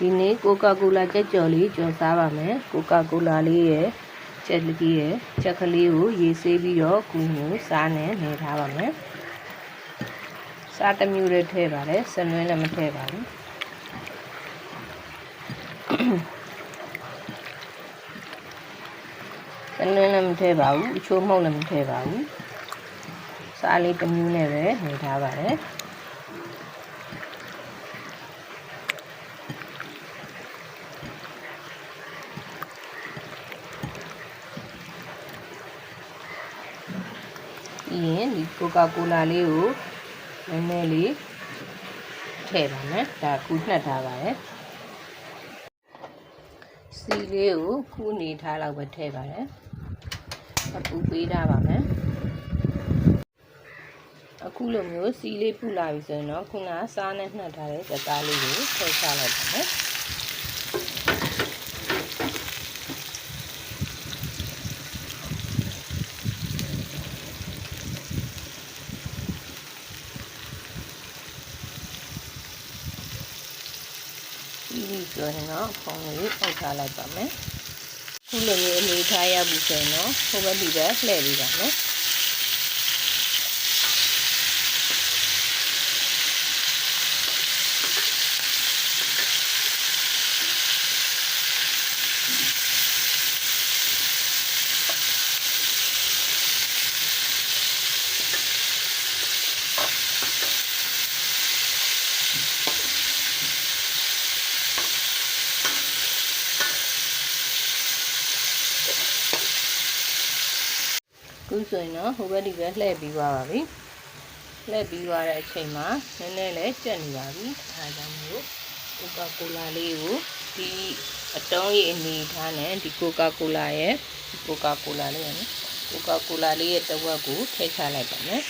ဒီနေ့ကိုကာကိုလာကြက်ကြော်လေးကြော်စားပါမယ်ကိုကာကိုလာလေးရဲ့ကြက်လေးရဲ့ကြက်ကလေးကိုရေဆေးပြီးတော့ကူညူစားနဲ့နေထားပါမယ်စားတစ်မျိုးလေးထည့်ပါတယ်စနွင်းလည်းမထည့်ပါဘူးစနွင်းလည်းမထည့်ပါဘူးအချိုးမှုန့်လည်းမထည့်ပါဘူးစားလေးတစ်မျိုးနဲ့ပဲနေထားပါတယ် ပြီးရင်ဒီကိုကာကိုလာလေးကိုနည်းနည်းလေးထည့်ပါမယ်ဒါကူနှက်ထားပါတယ်စီလေးကိုကူနေထားလောက်ပဲထည့်ပါတယ်အခုပေးထားပါမယ်အခုလိုမျိုးစီလေးပူလာပြီဆိုရင်တော့ခုနစားနဲ့နှက်ထားတဲ့ကြက်သားလေးကိုထည့်ချလိုက်ပါမယ် ပြီးပြီဆိုရင်တော့ဖုံးလေးပုတ်ထားလိုက်ပါမယ်ခုလိုမျိုးအနေထားရပြီဆိုရင်တော့ဟိုဘက်ဒီဘက်လှည့်ပေးပါမယ် ခုဆိုရင်တော့ဟိုဘက်ဒီဘက်လှည့်ပြီးသွားပါပြီလှည့်ပြီးသွားတဲ့အချိန်မှာနည်းနည်းလေးကြက်နေပါပြီအဲဒါကြောင့်မို့ကိုကာကိုလာလေးကိုဒီအတုံးရဲ့အနေထားနဲ့ဒီကိုကာကိုလာရဲ့ကိုကာကိုလာလေးရနော်ကိုကာကိုလာလေးရဲ့တစ်ဝက်ကိုထည့်ချလိုက်ပါမယ်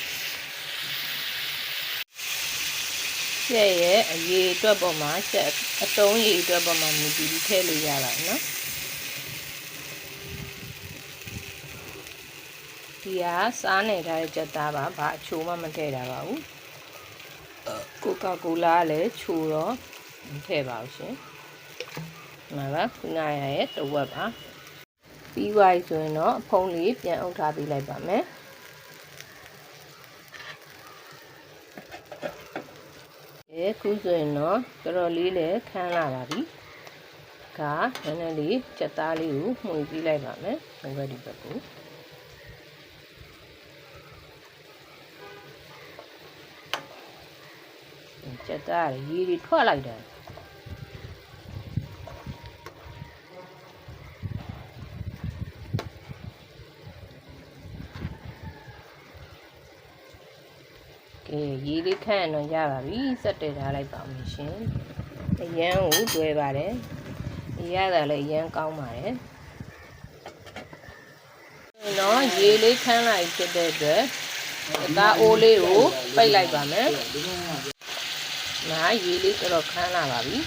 ချက်ရဲ့အရေးအတွက်ပေါ်မှာချက်အတုံးရေးအတွက်ပေါ်မှာမြည်ပြီးထည့်လို့ရပါတယ်နော် ဒီကစားနေထားတဲ့ကြက်သားပါဘာအချိုးမှမထည့်တာပါဘူးကိုကာကိုလာကလည်းချိုတော့မထည့်ပါဘူးရှင်မှန်ပါခုနရရဲ့တဝက်ပါပြီးသွားပြီဆိုရင်တော့အဖုံးလေးပြန်အုပ်ထားပေးလိုက်ပါမယ်အဲခုဆိုရင်တော့တော်တော်လေးလည်းခန်းလာပါပြီကနည်းနည်းလေးကြက်သားလေးကိုမှုန်ပြီးလိုက်ပါမယ်ဟိုဘက်ဒီဘက်ကို ကြက်သားရေတွေထွက်လိုက်တယ်ကဲရေလေးခန့်တော့ရပါပြီစက်တက်ထားလိုက်ပါမယ်ရှင်အရန်ကိုတွဲပါတယ်ရတာလည်းအရန်ကောင်းပါတယ်နော်ရေလေးခန့်လိုက်ဖြစ်တဲ့အတွက်ဒါအိုးလေးကိုပိတ်လိုက်ပါမယ် နားရေလေးတော်တော်ခန်းလာပါပြီ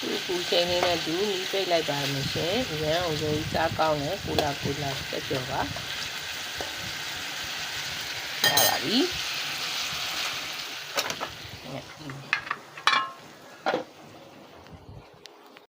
ဒီပူချိန်လေးနဲ့ဒူးနီးပိတ်လိုက်ပါမယ်ရှင်ရန်အောင်ရိုးစားကောင်းတယ်ကိုလာကိုလာတက်ကြောပါရပါပြီ